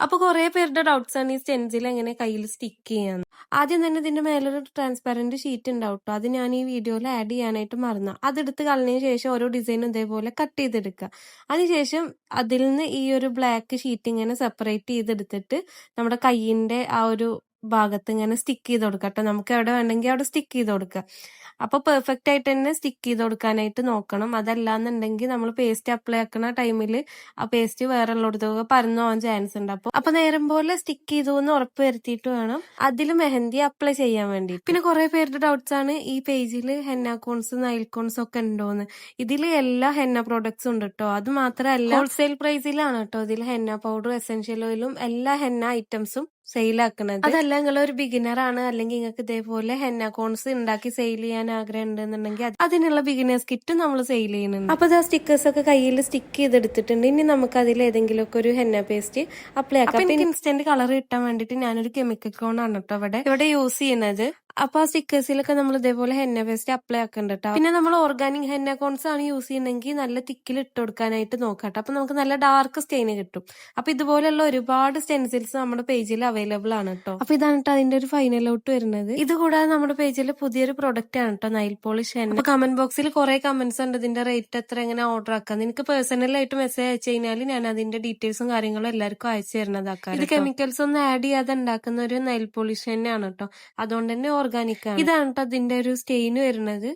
അപ്പൊ കുറെ പേരുടെ ഡൗട്ട്സ് ആണ് ഈ സ്റ്റെൻസിൽ എങ്ങനെ കയ്യിൽ സ്റ്റിക്ക് ചെയ്യാന്ന്. ആദ്യം തന്നെ ഇതിന്റെ മേലൊരു ട്രാൻസ്പെറന്റ് ഷീറ്റ് ഉണ്ടാവും അത് ഞാൻ ഈ വീഡിയോയിൽ ആഡ് ചെയ്യാനായിട്ട് മറന്നു. അതെടുത്ത് കളഞ്ഞതിന് ശേഷം ഓരോ ഡിസൈനും ഇതേപോലെ കട്ട് ചെയ്തെടുക്കുക. അതിനുശേഷം അതിൽ നിന്ന് ഈ ഒരു ബ്ലാക്ക് ഷീറ്റ് ഇങ്ങനെ സെപ്പറേറ്റ് ചെയ്തെടുത്തിട്ട് നമ്മുടെ കയ്യിന്റെ ആ ഒരു ഭാഗത്ത് ഇങ്ങനെ സ്റ്റിക്ക് ചെയ്ത് കൊടുക്കുക കേട്ടോ നമുക്ക് എവിടെ വേണമെങ്കിൽ അവിടെ സ്റ്റിക്ക് ചെയ്ത് കൊടുക്കുക അപ്പൊ പെർഫെക്റ്റ് ആയിട്ട് തന്നെ സ്റ്റിക്ക് ചെയ്ത് കൊടുക്കാനായിട്ട് നോക്കണം. അതല്ലാന്നുണ്ടെങ്കിൽ നമ്മൾ പേസ്റ്റ് അപ്ലൈ ആക്കുന്ന ടൈമിൽ ആ പേസ്റ്റ് വേറെ ഉള്ളിടത്തൊക്കെ പറഞ്ഞു പോകാൻ ചാൻസ് ഉണ്ട്. അപ്പൊ അപ്പൊ നേരം പോലെ സ്റ്റിക്ക് ചെയ്തു എന്ന് ഉറപ്പ് വരുത്തിയിട്ട് വേണം. അതിൽ മെഹന്തി അപ്ലൈ ചെയ്യാൻ വേണ്ടി പിന്നെ കുറെ പേരുടെ ഡൗട്ട്സ് ആണ് ഈ പേജിൽ ഹെന്ന കോൺസ് നൈൽ കോൺസ് ഒക്കെ ഉണ്ടോന്ന് ഇതിൽ എല്ലാ ഹെന്ന പ്രോഡക്ട്സും ഉണ്ട് കേട്ടോ അത് മാത്രമല്ല ഹോൾസെയിൽ പ്രൈസിലാണ് കേട്ടോ ഇതിൽ ഹെന്ന പൗഡർ എസെൻഷ്യൽ ഓയിലും എല്ലാ ഹെന്ന ഐറ്റംസും സെയിൽ ആക്കുന്നത് അതല്ല നിങ്ങൾ ഒരു ബിഗിനർ ആണ്. അല്ലെങ്കിൽ നിങ്ങൾക്ക് ഇതേപോലെ ഹെന്ന കോൺസ് ഉണ്ടാക്കി സെയിൽ ചെയ്യാൻ ആഗ്രഹം ഉണ്ടെന്നുണ്ടെങ്കിൽ അത് അതിനുള്ള ബിഗിനേഴ്സ് കിറ്റ് നമ്മൾ സെയിൽ ചെയ്യുന്നുണ്ട്. അപ്പൊ ആ സ്റ്റിക്കേഴ്സ് ഒക്കെ കയ്യിൽ സ്റ്റിക്ക് ചെയ്തെടുത്തിട്ടുണ്ട്. ഇനി നമുക്ക് അതിൽ ഏതെങ്കിലും ഒക്കെ ഒരു ഹെന്ന പേസ്റ്റ് അപ്ലൈ ആക്കാം. ഇൻസ്റ്റന്റ് കളർ കിട്ടാൻ വേണ്ടിയിട്ട് ഞാനൊരു കെമിക്കൽ കോൺ ആണ് കേട്ടോ അവിടെ ഇവിടെ യൂസ് ചെയ്യുന്നത്. അപ്പൊ ആ സ്റ്റിക്കേഴ്സിലൊക്കെ നമ്മൾ ഇതേപോലെ ഹെന്ന പേസ്റ്റ് അപ്ലൈ ആക്കണ്ട കേട്ടോ പിന്നെ നമ്മൾ ഓർഗാനിക് ഹെന്ന കോൺസ് ആണ് യൂസ് ചെയ്യുന്നെങ്കിൽ നല്ല തിക്കിൽ ഇട്ട് കൊടുക്കാനായിട്ട് നോക്കാട്ടോ. അപ്പൊ നമുക്ക് നല്ല ഡാർക്ക് സ്റ്റെയിൻ കിട്ടും. അപ്പൊ ഇതുപോലെയുള്ള ഒരുപാട് സ്റ്റെൻസിൽസ് നമ്മുടെ പേജിൽ അവൈലബിൾ ആണ് കേട്ടോ അപ്പൊ ഇതാണ് കേട്ടോ അതിന്റെ ഒരു ഫൈനൽ ഔട്ട് വരുന്നത്. ഇത് കൂടാതെ നമ്മുടെ പേജിൽ പുതിയൊരു പ്രൊഡക്റ്റ് ആണ് കേട്ടോ നൈൽ പോളിഷ് ഹെന്ന കമന്റ് ബോക്സിൽ കുറെ കമന്റ്സ് ഉണ്ട്. ഇതിന്റെ റേറ്റ് എത്ര എങ്ങനെ ഓർഡർ ആക്കാം. നിനക്ക് പേഴ്സണൽ ആയിട്ട് മെസ്സേജ് അയച്ചു കഴിഞ്ഞാൽ ഞാൻ അതിന്റെ ഡീറ്റെയിൽസും കാര്യങ്ങളും എല്ലാവർക്കും അയച്ചു തരുന്നതാക്കാം ഇത് കെമിക്കൽസ് ഒന്നും ആഡ് ചെയ്യാതെ ഉണ്ടാക്കുന്ന ഒരു നൈൽ പോളിഷ് തന്നെയാണ് കേട്ടോ അതുകൊണ്ട് തന്നെ ഓർഗാനിക് ആണ്. ഇതാണ് കേട്ടോ അതിന്റെ ഒരു സ്റ്റെയിൻ വരുന്നത്.